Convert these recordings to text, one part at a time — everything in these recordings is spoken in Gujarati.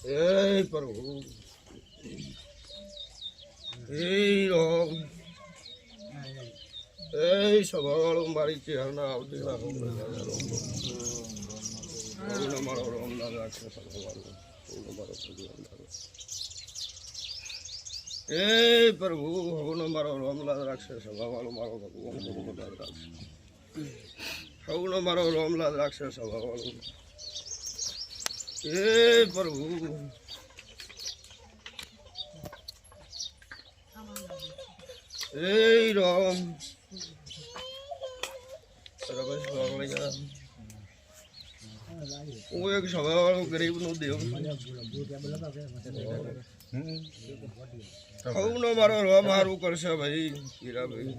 એ પ્રભુ એ રામ એ સવાળો મારી ચેહરના આવતી રામ મારો રામ ના રાખે એ પ્રભુ હવનો મારો રામલાલ રાખશે સભાવાળો મારો ભગવાન રામલાલ રાખશે હવનો મારો રામલાલ રાખશે સભાવાળો એ પ્રભુ. એ રામ. રમેશ હું એક સભાવાળો ગરીબનું દેવ હવનો મારો રામ હારું કરશે ભાઈ હીરાભાઈ.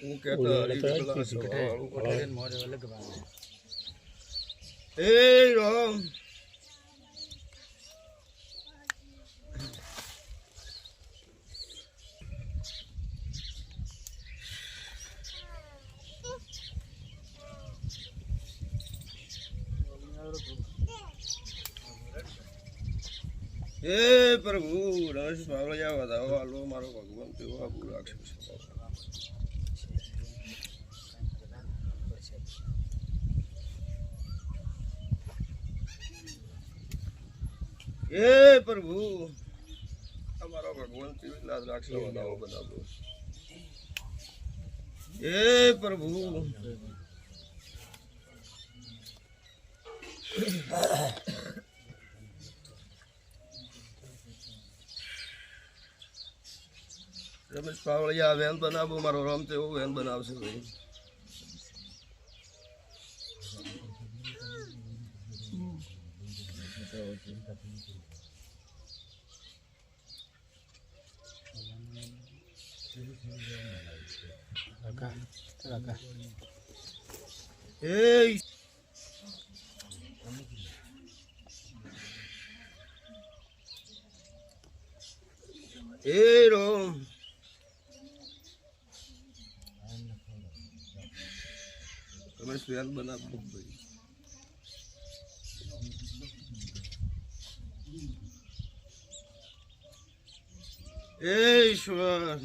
હું કહેતા હરિભગલા સભાવાળું એ રામ હે પ્રભુ રમેશ બાવળિયા વધાવો હાલો મારો ભગવાન તેવો આપું રાખશે હે પ્રભુ અમારો ભગવાન લાજ રાખશે વધાવો બનાવો હે પ્રભુ. રમેશ પાવળિયા વેન બનાવો મારો રામ એવું વેન બનાવશે ભાઈ. Ei! Ei, Rom! તમે સ્વેલ બનાવો ભાઈ એ ઈશ્વર.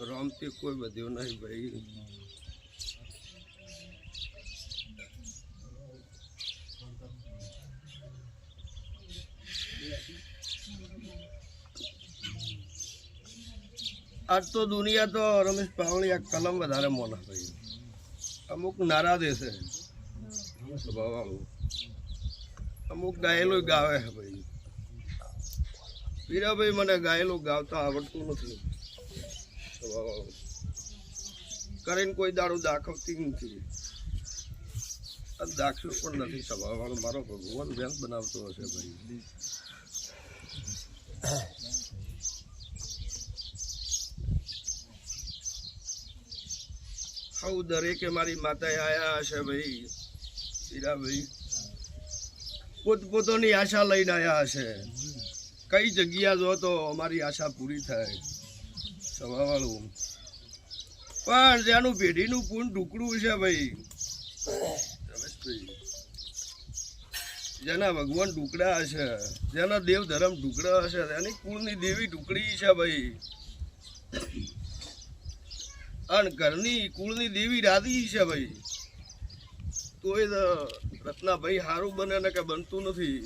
રમતી કોઈ વધ્યો નહીં ભાઈ. આજ તો દુનિયા તો રમેશ પાવણી આ કલમ વધારે મોના ભાઈ અમુક નારા દેશે સ્વભાવ અમુક ગાયેલો ગાવે છે ભાઈ. વીરાભાઈ મને ગાયેલું ગાવતા આવડતું નથી. કરીને કોઈ દારૂ દાખવતી નથી. દાખલું પણ નથી સ્વભાવવાળો મારો ભગવાન વેલ બનાવતો હશે ભાઈ. હું દરેકે મારી માતાએ આયા હશે ભાઈ. હીરાભાઈ, પોતપોતાની આશા લઈને આવ્યા હશે. કઈ જગ્યા જો તો અમારી આશા પૂરી થાય. સવાવાળું પણ જેનું પેઢીનું પૂન ઢુકડું છે ભાઈ. જેના ભગવાન ઢુકડા હશે, જેના દેવ ધર્મ ઢુકડા હશે, એની કુળની દેવી ઢુકડી છે ભાઈ. અને ઘરની કુળની દેવી રાધી છે ભાઈ. તો રત્નાભાઈ સારું બને ને કે બનતું નથી.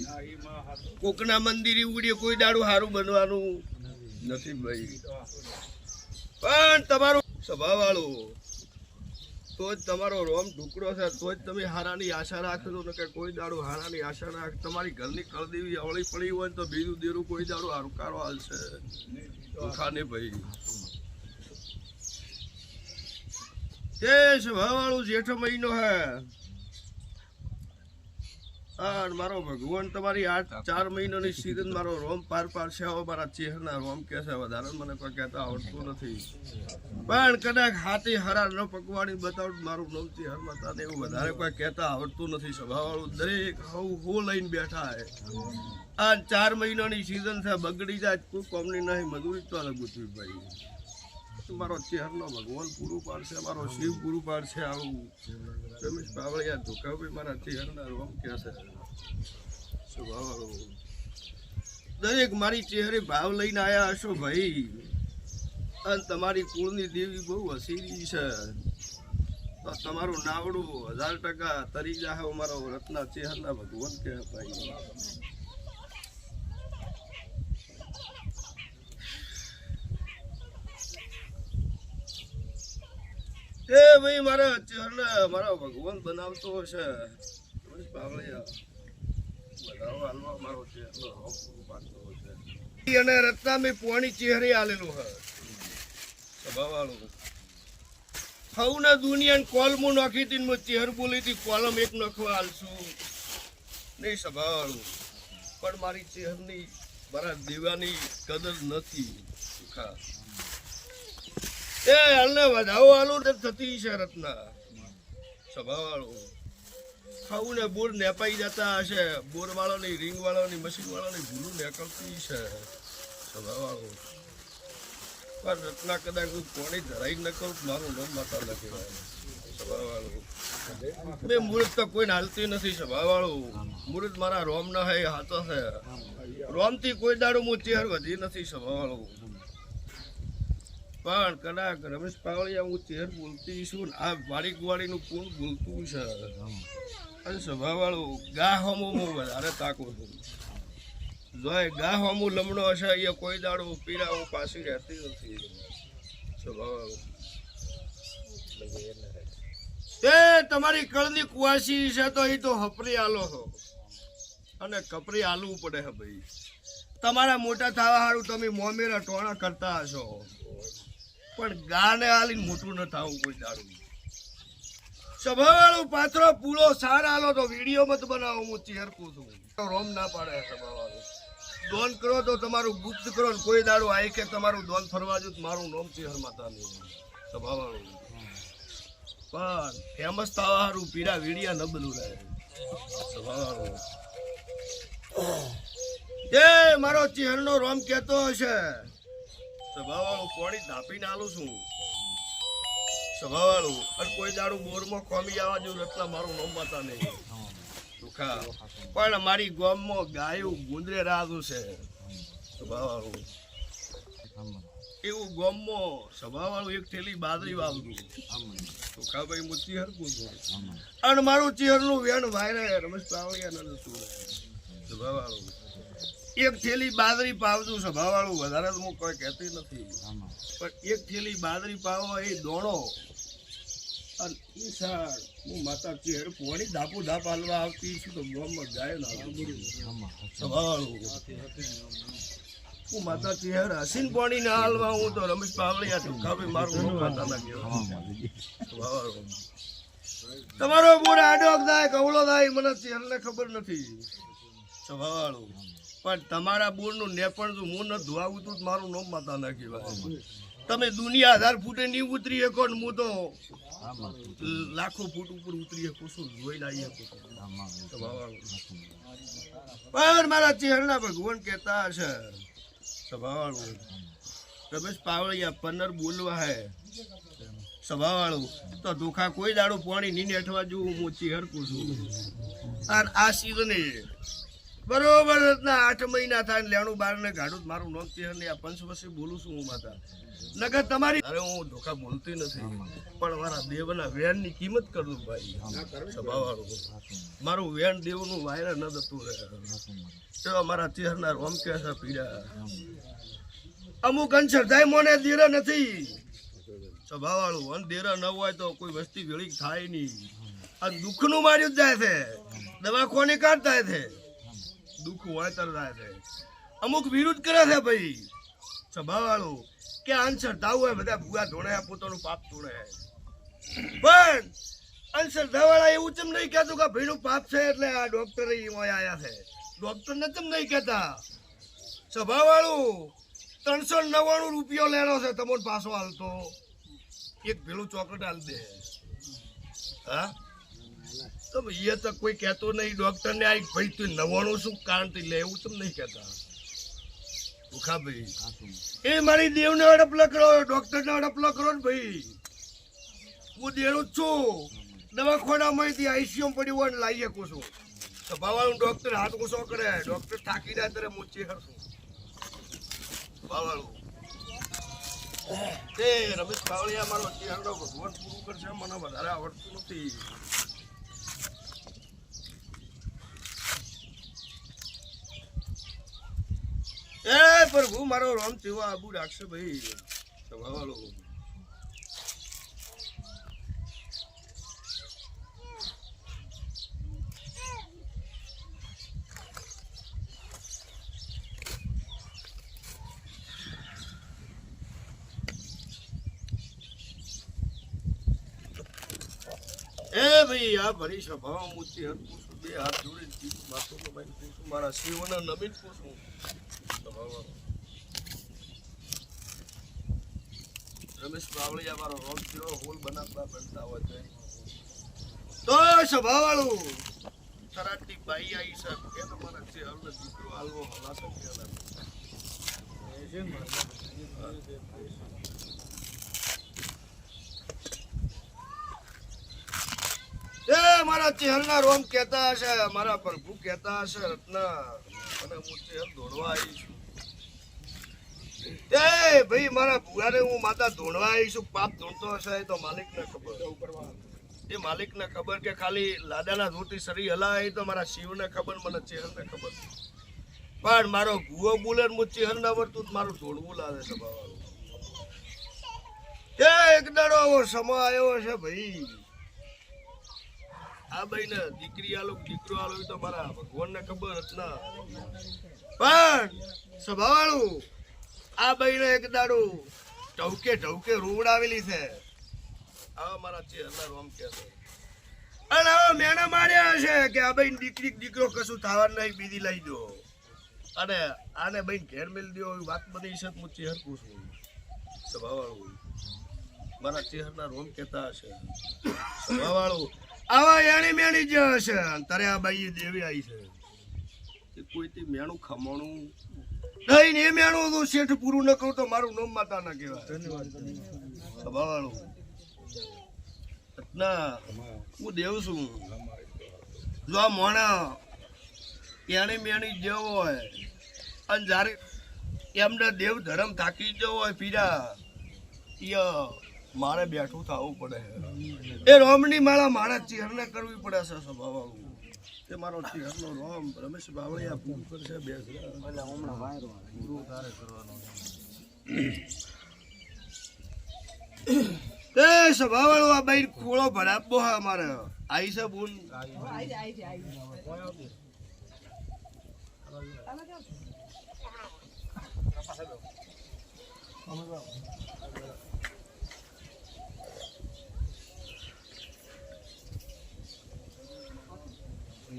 કોકના મંદિરે ઉડીએ કોઈ દાડું સારું બનવાનું નથી ભાઈ. પણ તમારો સ્વભાવ વાળો તો જ તમારો રોમ ઢુકડો છે તો જ તમે હારાની આશા રાખજો ને કે કોઈ દાડો હારાની આશા રાખ. તમારી ઘરની કળદેવી અવળી પડી હોય તો બીજું દેરું કોઈ દાડું હારું કારો હાલશે. ખાને ભાઈ. એ સ્વભાવવાળું જેઠો મહિનો હે. હા મારો ભગવાન તમારી આઠ ચાર મહિનાની સીઝન મારો રોમ પાર પાડશે આવો મારા ચેહરના રોમ કે છે, વધારે મને કોઈ કહેતા આવડતું નથી. પણ કદાચ હાથી હરા ન પકવાડી બતાવું મારું નમતી હર માતાને એવું વધારે કોઈ કહેતા આવડતું નથી. સ્વભાવવાળું દરેક હવ હો લઈને બેઠા હે. આ ચાર મહિનાની સીઝન છે, બગડી જાય કોઈ કોમની નહીં મજૂરી તો અલગ ગોઠવી ભાઈ મારો ચહેરનો ભગવાન પૂરું પાડશે, મારો શિવ પૂરું પાડશે આવું. રમેશ પાવળિયા ધોકાભાઈ મારા ચહેરના રોમ કહેશે. દરેક મારી ચહેરે ભાવ લઈને આવ્યા હશો ભાઈ. અને તમારી કુળની દેવી બહુ હસીરી છે. તમારું નાવડું હજાર ટકા તરી જાહે, મારો રત્ના ચહેરના ભગવાન કહે ભાઈ એ ભાઈ, મારા ચહેરને મારા ભગવાન બનાવતો પાડતો અને રત્ના મેં પોણી ચહેરે આલેલું હે. સભાવાળું. હવના દુનિયાને કોલમું નાખી હતી મેં ચહેર બોલી હતી કોલમ એક નાખવા હાલશું નહીં સભાવાળું. પણ મારી ચહેરની, મારા દેવાની કદર નથી. સુખા એ, હાલને વધાવો હાલું થતી છે રત્ના. સ્વભાવવાળું ખાવું ને બોર નેપાઈ જતા હશે. બોર વાળાની રિંગ ભૂલું નેકળતી છે સ્વભાવવાળું પણ રત્ના કદાચ કોણી ધરાઈ ન કરું, મારું નામ માતા ન કહેવાય. સ્વભાવવાળું મેં તો કોઈ હાલતી નથી સભાવાળું મુહૂર્ત મારા રોમ ના હે, હાથો છે રોમથી કોઈ દાડો હું ચેર વધી નથી સ્વભાવવાળું પણ કદાચ રમેશ પાવળિયા હું ચેર બોલતી છું ને આ વાળી ગુવાળીનું કોણ બોલતું છે. અને સ્વભાવવાળું ગા હોમો હું વધારે તાકો છું. જોય ગા હોમો લમણો હશે, અહીંયા કોઈ દાડો પીડા હું પાછી રહેતી નથી. સ્વભાવવાળું તે તમારી કળની કુવાસી છે તો એ તો હપરી આલો છો અને કપરી આલવું પડે હે ભાઈ. તમારા મોટા થવા સારું તમે મોમેરા ટોણા કરતા હશો. પણ ગાને આલીને મોટું ન થવું કોઈ દાડું. સભાવાળું પાત્રો પૂળો સાર આલો તો વીડિયો મત બનાવો, હું ચેરકું છું રોમ ના પાડે સભાવાળું. દોન કરો તો તમારું ગુપ્ત કરો કોઈ દાડો આય કે તમારું દોન ફરવા જો મારું રોમ ચેહર માતાનું સભાવાળું. પણ ફેમસ થવા હારું પીરા વીડિયા ન બનવું રહે. સભાવાળું. એ, મારો ચહેરનો રોમ કહેતો હશે. સભાવાળું પોણી તાપીને આલું છું. સભાવાળું. અને કોઈ દાડું બોરમાં કોમી આવવા જેવું રત્ના મારું નામ માતા નહીં. દુખા. પણ મારી ગામમાં ગાયું ગુંદરે રાધું છે. સભાવાળું. એવું ગામમાં સભાવાળું એક થેલી બાદરી વાવતું. સુખાભાઈ હું ચિહર પૂછું અને મારું ચિહરનું વેણ વાયરે રમેશ પાવળિયા નથી સભાવાળું. એક થેલી બાદરી પાવતું સભાવાળું વધારે તો હું કોઈ કહેતી નથી. પણ એક થેલી બાદરી પાવો, એ દોણો. અને એ સાર, હું માતા ચેર પોણી ધાપુ ધાપ હાલવા આવતી છું, તો ગામમાં જાય ના સભાવાળું હું માતા ચેર હસીન પોણી ના હાલવા હું તો રમેશ પાવળિયા છું કાબી મારું માતા ના કહેવાય. સભાવાળું તમારો બોર આડો થાય, કવળો થાય, મને ચેરને ખબર નથી. સભાવાળું પણ તમારા બોરનું નેપણ જો હું ન ધોવાવું તો મારું નોમ માતા નાખી તમે દુનિયા હજાર ફૂટે નહીં ઉતરી શકો ને હું તો લાખો ફૂટ ઉપર ઉતરી શકું છું જોઈ આવી શકું પણ મારા ચહેરના ભગવાન કહેતા હશે, સભાવાળું, રમેશ પાવળિયા પનર બોલવા હે. સભાવાળું, તો ધોખા કોઈ દાડો પાણી નહીં નેઠવા જેવું હું ચહેરકું છું આ સિઝને બરોબર રીતના, આઠ મહિના થાય લેણું બાર ને ગાડું મારું નોંધ આ પંચ વર્ષે બોલું છું હું માતા. નગર તમારી અરે હું ધોખા બોલતી નથી, પણ મારા દેવના વેણની કિંમત કરું ભાઈ. સ્વભાવવાળું મારું વેણ દેવનું વાયરા ન દતું રહે. તો મારા ચહેરના રોમ કેસા પીડા? અમુક અંશર થાય મોને દેરા નથી. સ્વભાવવાળું, અને દેરા ન હોય તો કોઈ વસ્તી વેળી થાય નહીં. આ દુઃખનું માર્યું જ જાય છે. દવા કોની કાઢ થાય છે. દુઃખ વળતર થાય છે. અમુક વિરુદ્ધ કરે છે ભાઈ સ્વભાવવાળું કે ધાવું હોય બધા ભૂગા ધોણે પોતાનું પાપ ધોણે પણ આન્સર ધવાળા એવું ચમ નહીં કહેતું કે ભાઈનું પાપ છે એટલે આ ડોક્ટર આયા છે. ડોક્ટર ને ચમ નહીં કહેતા? સ્વભાવવાળું ત્રણસો નવ્વાણું રૂપિયો લેનો છે તમારો પાછો હાલતો. એક ભેલું ચોકલેટ હાલ દે. હા? તો એ તો કોઈ કહેતો નહીં ડોક્ટર ને આ ભાઈ તું નવાણું શું કારણથી લે એવું તમે નહીં કહેતા. ભૂખાભાઈ એ મારી દેવને અડપલો કરો ડૉક્ટરને અડપલો કરો ને ભાઈ. હું દેણું જ છું. દવાખાનામાંથી આઈસીયુ પડ્યું હોય ને લાવી શકું છું. તો ભાવાળું ડોક્ટર હાથ ગુસ્સો કરે ડોક્ટર થાકી જાય ત્યારે ચેહર છું. ભાવાળું તે રમેશ બાવળિયા મારો ચેહરનો ભગવાન પૂરું કરશે મને વધારે આવડતું નથી. એ પ્રભુ મારો રોમ તેવો આબુ રાખશે ભાઈ. ભાવાળો એ ભાઈ, આ ભરી સભા મૂર્તિ હર પૂછું બે હાથ જોડે માથું મારા શિવના નમીન પૂછું સભાવાળો. રમેશ બાવળિયા મારો મારા ચહેરના રોમ કહેતા હશે, મારા પ્રભુ કહેતા હશે, રત્ના. અને હું ચેહલ દોડવા આવી છું એ ભાઈ મારા ભુવાને હું માતા ધોણવા આવીશું પાપ ધોણતો હશે તો માલિકને ખબર. એ માલિકને ખબર કે ખાલી લાદાના ધોતી શરીર હલાય તો મારા શિવને ખબર મને ચહેરને ખબર. પણ મારો ભૂવો બોલે હું ચહેર ના વર્તું તો મારું ધોળવું લાગે છે બાવાળું એ એક દાડો સમય આવ્યો છે ભાઈ. આ ભાઈ ને દીકરી આલો દીકરો આલો તો મારા ભગવાન ને ખબર જ ના. પણ સ્વભાવાળું આ બહેનો એક દાડું. ઢવકે ઢવકે રૂવડાવેલી છે. આ મારા ચેહરા રોમ કે છે. અને હવે મેણા માર્યા છે કે આ બહેન દીકરી દીકરો કશું થવાનું નહીં, બીજી લઈ દો. અને આને ભાઈ ઘેર મેલ દો વાત બધી છે હું ચેહર પૂછું સ્વભાવાળું મારા ચેહરના રોમ કહેતા હશે. સ્વભાવવાળું આવા યાણી મેણી જ હશે. તારે આ બાઈ દેવી આવી છે. કોઈથી મેણું ખમણું નહીં એ મેણું તો શેઠ પૂરું ન કરું તો મારું નોમ માતા ના કહેવાય. સ્વભાવાળું ના, હું દેવ છું. જો આ મોણા એની મેણી જેવો હોય, અને જ્યારે એમને દેવ ધર્મ થાકી જવો હોય પીરા એ મારે બેઠું થવું પડે. એ રોમની માળા મારા ચહેરને કરવી પડે છે સ્વભાવવાળું તે મારો ચેહરનો રોમ રમેશ બાવળિયા પૂરું કરશે બે પૂરું તારે કરવાનું? તે સ્વભાવવાળો આ બાઈ ખોળો ભરાબો હા અમારે. આઈ છે બુન.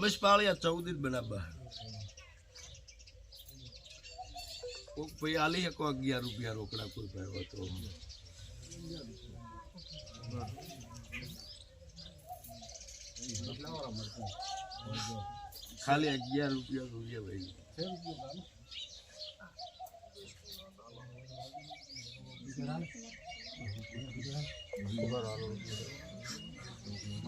રમેશ પાળિયા ચૌદ જ બનાવવા કોક ભાઈ આલી શકો અગિયાર રૂપિયા રોકડા કોઈ ભાઈ હોય તો ખાલી અગિયાર રૂપિયા જોઈએ ભાઈ.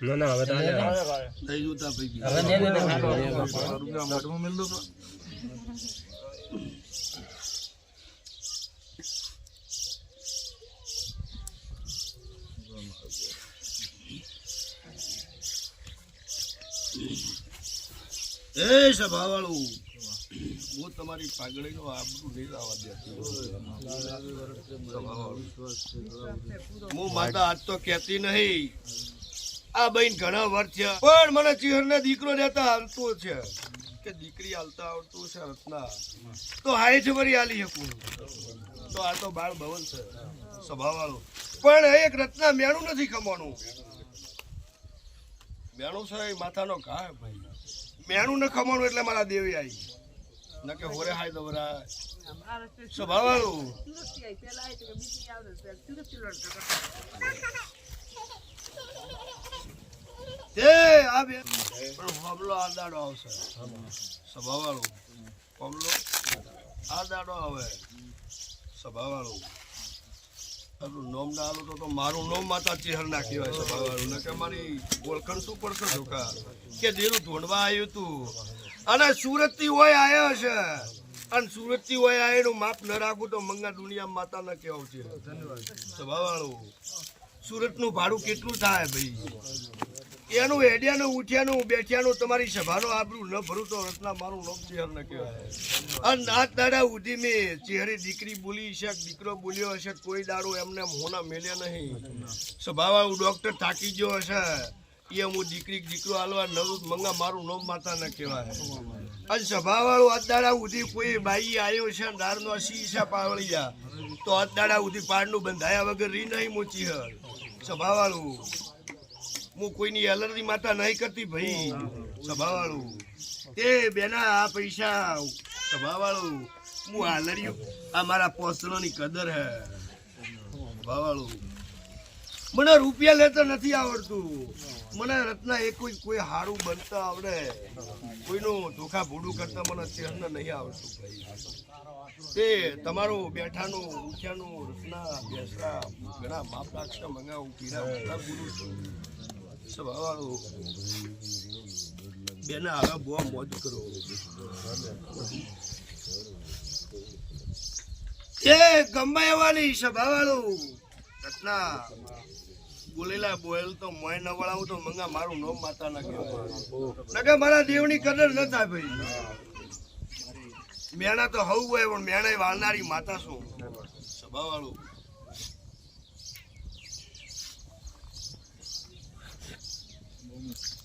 ના ના હવે તો આને થઈ જોતા ભાઈ હવે ને ને ને એ સભાવાળું હું તમારી પાઘડીનો આબરું નહીં લાવવા દેતો હું માતા આજ તો કહેતી નહીં. આ બહેન ઘણા વર્ષ છે. પણ મને ચિહરને દીકરો રહેતા હાલતો છે. કે દીકરી હાલતા આવડતું છે રત્ના. તો હાઈ જ વરી હાલી શકું. તો આ તો બાળ ભવન છે સભાવાળું પણ એક રત્ના મેણું નથી ખમવાનું મેણું છે માથાનો ઘા ભાઈ. મેણું ન ખમવાનું એટલે મારા દેવી આવી ન કે હોરે હાય દવરા સ્વભાવવાળું. તે આ બે. પણ હોબલો આ દાડો આવશે. સ્વભાવવાળું હોબલો આ દાડો આવે. સ્વભાવવાળું તારું નોમ ના આલું તો મારું નોમ માતા ચેહર ના કહેવાય સ્વભાવવાળું ને કે મારી ઓળખણ શું પડશે ધોકા કે. ધીરું ધોંડવા આવ્યું તું. અને સુરતથી હોય આવ્યો છે. અને સુરતથી હોય આયેલું માપ ન રાખું તો મંગા દુનિયા માતા ના કેવું છે. સ્વભાવવાળું સુરતનું ભાડું કેટલું થાય ભાઈ? એનું હેડિયાનું, ઉઠ્યાનું, બેઠ્યાનું તમારી સભાનો આબરું ન ભરું તો રત્ના મારું લોક ચેહર ન કહેવાય. અને નાત દાડા ઉધી મેં ચહેરી દીકરી બોલી છે, દીકરો બોલ્યો હશે, કોઈ દાડો એમને હોના મેલ્યા નહીં. સભાવાળું ડોક્ટર થાકી ગયો હશે એ હું દીકરી દીકરો હાલવા નવું મંગા મારું નોમ માતા ન કહેવાય. અને સભાવાળું અદાડા ઉધી કોઈ બાઈ આવ્યો છે, દારનો સી શીશા પાવળિયા, તો અદાડા ઉધી પાડનું બંધાયા વગર રી નહીં મોચી હર સભાવાળું હું કોઈની એલર્જી માતા નહીં કરતી ભાઈ. સભાવાળું. એ બેના આ પૈસા સભાવાળું. હું આલર્યું આ મારા પોસણોની કદર હે. સભાવાળું. મને રૂપિયા લેતા નથી આવડતું. મને રત્ના એ કોઈ કોઈ હારું બનતા આવડે. કોઈનું ધોખા ભૂડું કરતા મને ચહેરને નહીં આવડતું ભાઈ. તે તમારું બેઠાનું ઉઠ્યાનું રત્ના બેસરા ઘણા માપ રાખતા મંગાવું પીરા બધા બોલું છું. સ્વભાવવાળું. બેના હવે બહુ રત્ના બોલેલા બોલ તો મોય ન મંગા મારું નોમ માતા ના કહેવાય. નકે મારા દેવની કદર ન થાય ભાઈ. મેણા તો હવું હોય, પણ મેણા વાળનારી માતા શું?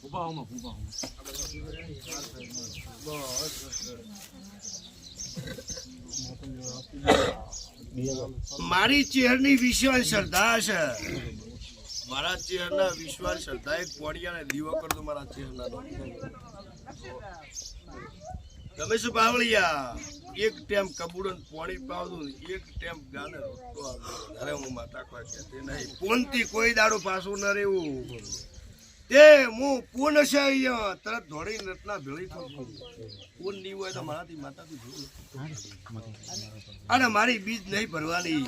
સ્વભાવવાળું મારી ચેહરની વિશ્વાસ શ્રદ્ધા છે. મારા ચેહરના વિશ્વાસ શ્રદ્ધા એક પોડિયાને દીવો કરતો મારા ચેહરના તમે શું પાવળિયા એક ટેમ કબૂડન પોણી પાવતું એક ટેમ ગાને રોટલો આપો. અરે હું માતા કહેતી નહીં. કોનથી કોઈ દાડો પાછું ન રહેવું. તે હું પૂન છે અહીંયા. તરત ધોળી રત્ના ભેળી છું પૂન નહીં હોય તો મારાથી માતાથી ભૂલ અને મારી બીજ નહીં ભરવાની.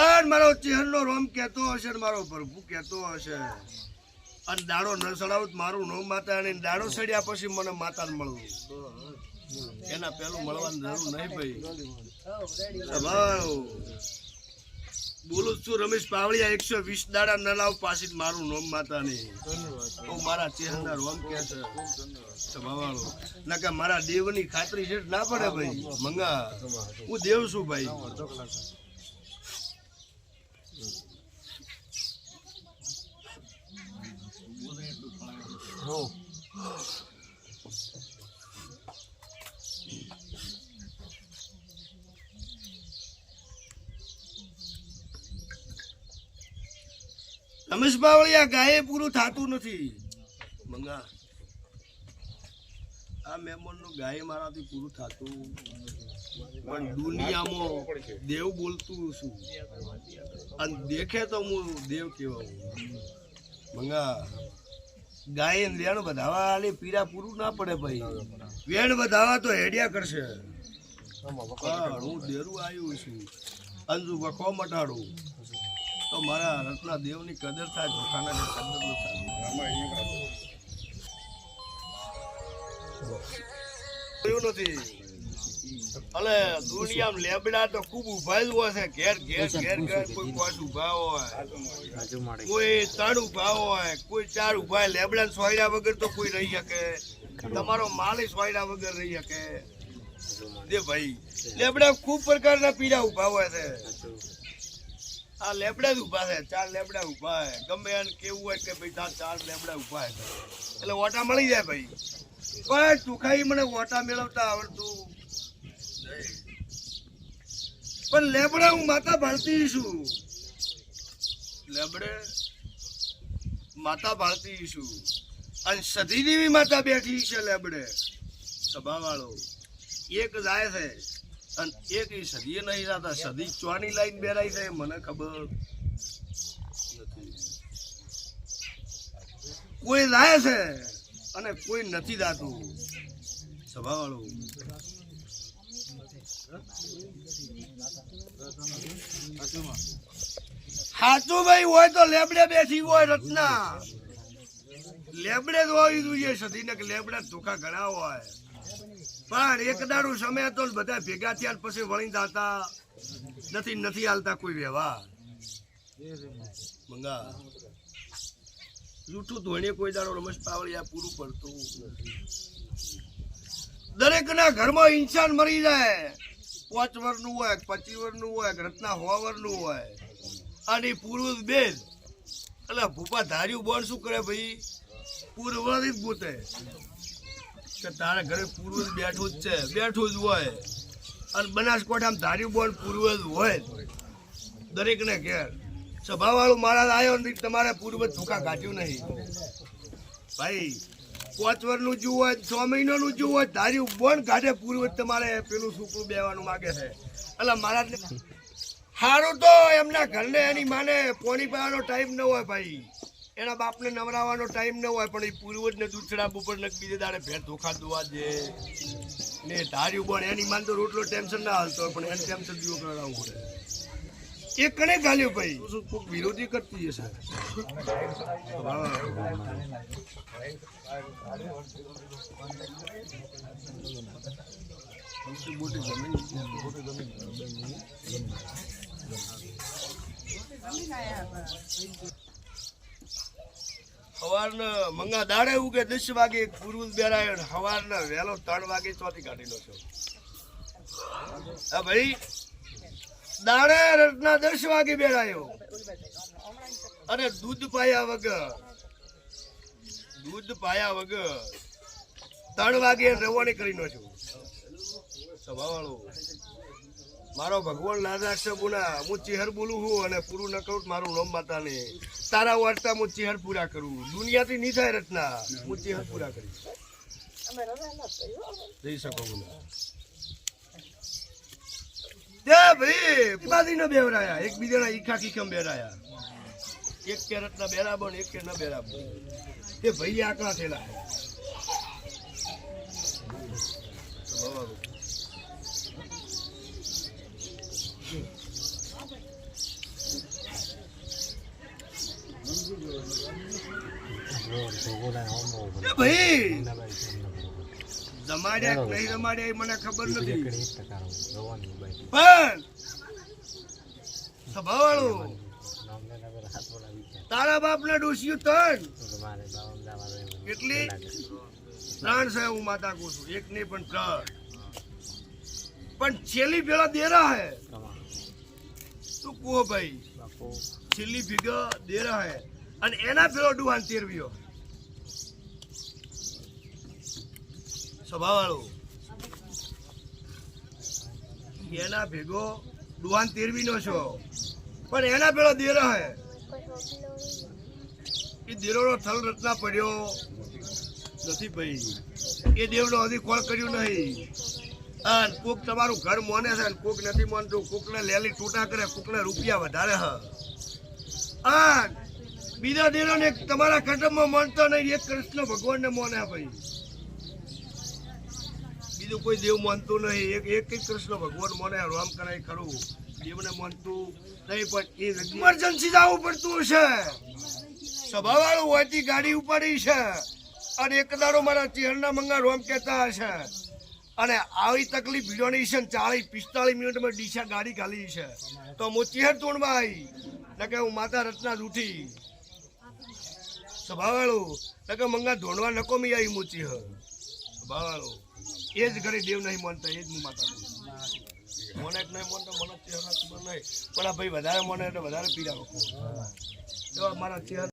અને મારો ચહેરનો રોમ કહેતો હશે ને મારો પ્રભુ કહેતો હશે. અને દાડો ન સડાવું મારું નો માતા અને દાડો સડ્યા પછી મને માતાને મળવું. એના પેલું મળવાની જરૂર નહીં ભાઈ. બોલું છું, રમેશ પાવળિયા, એકસો વીસ દાડા નલાવ પાસે મારું નોમ માતા નહીં મારા ચહેરના રોમ કે છે? સ્વભાવવાળો. ના કે મારા દેવની ખાતરી છે, ના પડે ભાઈ. મંગા, હું દેવ છું ભાઈ. રમેશ આ ગાયે પૂરું થતું નથી? મંગા આ મહેમાનનું ગાય મારાથી પૂરું થતું પણ દુનિયામાં દેવ બોલતું છું. અને દેખે તો હું દેવ કેવા મંગા ગાય વેણ વધાવા આલી પીડા પૂરું ના પડે ભાઈ. વેણ વધાવા તો હેડિયા કરશે. હું દેરું આવ્યું છું. અંજુ વખો મટાડું. તો મારા રત્ના દેવની કદર થાય ધોખાના કદર ન થાય. નથી. અલે દુનિયામાં લેબડા તો ખૂબ ઊભા છે. ઘેર ઘેર ઘેર ઘેર કોઈ પાંચ ઊભા હોય. કોઈ ત્રણ ઊભા હોય કોઈ ચાર ઊભા હોય. લેબડા સોયડા વગર તો કોઈ રહી શકે. તમારો માલ સોયડા વગર રહી શકે. દે ભાઈ લેબડા ખૂબ પ્રકારના પીડા ઊભા હોય છે. આ લેબડા જ ઊભા છે, ચાર લેબડા ઊભા છે. ગમે એને કેવું હોય કે ભાઈ તાર ચાર લેબડા ઊભા છે. એટલે ઓટા મળી જાય ભાઈ. પણ ટૂંકાઈ મને ઓટા મેળવતા આવડતું પણ લેબડા હું માતા ભારતી છું. લેબડે માતા ભારતી છું. અને સધી દેવી માતા બેઠી છે લેબડે. સભાવાળો. એક જાય છે. અને એક સદી સદીએ નહીં થતા સદી ચોની લાઈન બેરાઈ છે મને ખબર કોઈ લાય છે અને કોઈ નથી દાતું. સભાવાળું. સાચું ભાઈ, હોય તો લેબડે બેસી હોય રચના લેબડે જ હોવી જોઈએ સદીને લેબડે ધોકા ઘણા હોય. પણ એક દાડું સમય હતો બધા ભેગા થયા પછી વળી જતા નથી નથી હાલતા કોઈ વ્યવહાર. મંગા. જૂઠું ધોઈને કોઈ દાડો રમેશ પાવળિયા પૂરું પડતું. દરેક ના ઘરમાં ઇન્સાન મરી જાય. પાંચ વરનું હોય પચી વરનું હોય, રત્ના હો વરનું હોય. અને પૂર્વ બેન. એટલે ભૂપા ધાર્યું બોન શું કરે ભાઈ? પૂર્વથી જ ગોતે. કે તારા ઘરે પૂર્વજ બેઠું જ છે, બેઠું જ હોય. અને બનાસકાંઠામાં ધાર્યું બોન પૂર્વજ હોય. જ. દરેકને ઘેર. સભાવાળું મારા આવ્યો નથી, તમારે પૂર્વજ ધોકા કાઢ્યું નહીં. ભાઈ, પાંચ વર્ષનું જુઓ હોય છ મહિનાનું જુઓ હોય ધાર્યું બોન કાઢે પૂર્વજ તમારે, પેલું છોકરું બેવાનું માગે છે. એટલે મારા સારું તો, એમના ઘરને એની માને પોણી પાવાનો ટાઈમ ન હોય ભાઈ. એના બાપને નવરાવાનો ટાઈમ ન હોય, પણ એ પૂર્વજને દૂધડા ઉપર ને બીજે દાડે ભેર ધોખા દોવા દે. ને ધાર્યું પણ એની માન તો રોટલો ટેન્શન ના હાલતો પણ એને ટેન્શન દીવો કરાવવું પડે એ કને ગાલ્યું ભાઈ? શું કોઈક વિરોધી કરતી હશે? મોટી સવારના મંગા દાડે ઉગે દસ વાગે પૂર્વ બેરાયો ને સવારના વહેલો ત્રણ વાગે ચોથી કાઢી લો છો. હા ભાઈ, દાડે રત્ના દસ વાગે બેરાયો. અને દૂધ પાયા વગર, દૂધ પાયા વગર ત્રણ વાગે રવાણી કરી નો છું સભાવાળો મારો ભગવાન લાદા શબુના હું ચેહર બોલું છું અને પૂરું ન કરું મારું માતા માતાને. તારા વાર્તા હું ચેહર પૂરા કરું. દુનિયાથી નહીં થાય રચના. હું ચેહર પૂરા કરીશ. જઈ શકો બોલા તે ભાઈ પાદી ન બેવરાયા. એકબીજાના ઈખા કીખમ બેરાયા. એક કે રત્ના બેરાબો ને એક કે ન બેરાબો તે ભાઈ આકડા થયેલા. સભાવાળો ભાઈ જમાડ્યા નહીં મને ખબર નથી સભાવાળું તારા બાપ ના ડોસિયું ત્રણ કેટલી ત્રણ છે હું માતા કહું છું એક નહીં પણ ત્રણ પણ છેલ્લી પેલા દેરા હે તું કહો ભાઈ, છેલ્લી ભીગા દેરા હે. અને એના પેલો ડુહાન તેરવ્યો સ્વભાવવાળો એના ભેગો દુવાન તેરવીનો છો. પણ એના પેલો દેરો હે. એ દેરોનો થલ રત્ના પડ્યો. નથી ભાઈ. એ દેવનો હજી કર્યું નહીં. અને કોક તમારું ઘર મોને છે કોક નથી મોનતું. કોકને લેલી ટૂટા કરે, કોકને રૂપિયા વધારે હ. બીજા દેવોને તમારા કટમમાં મનતો નહીં. એક કૃષ્ણ ભગવાનને મોને ભાઈ. બીજું કોઈ દેવ માનતું નહીં. એક એક કૃષ્ણ ભગવાન મને રામ કરાય ખરું. દેવને માનતું નહીં પણ એ ઇમરજન્સી જવું પડતું હશે. સભાવાળું હોયથી ગાડી ઉપાડી છે. અને એક દાડો મારા ચેરના મંગા રોમ કહેતા હશે. અને આવી તકલીફ ભીડવાની છે ચાલીસ પિસ્તાળીસ મિનિટમાં ડીસા ગાડી ખાલી છે. તો હું ચેહર તોડમાં આવી. ને કે હું માતા રત્ના રૂઠી સભાવાળું ને કે મંગા ધોણવા નકો મી આવી હ. સભાવાળું. એ જ ઘરે દેવ નહીં માનતા, એ જ હું માતા મને જ નહીં માનતા, મને ચહેરા નહીં. પણ આ ભાઈ વધારે મને એટલે વધારે પીડા તો મારા ચેહરા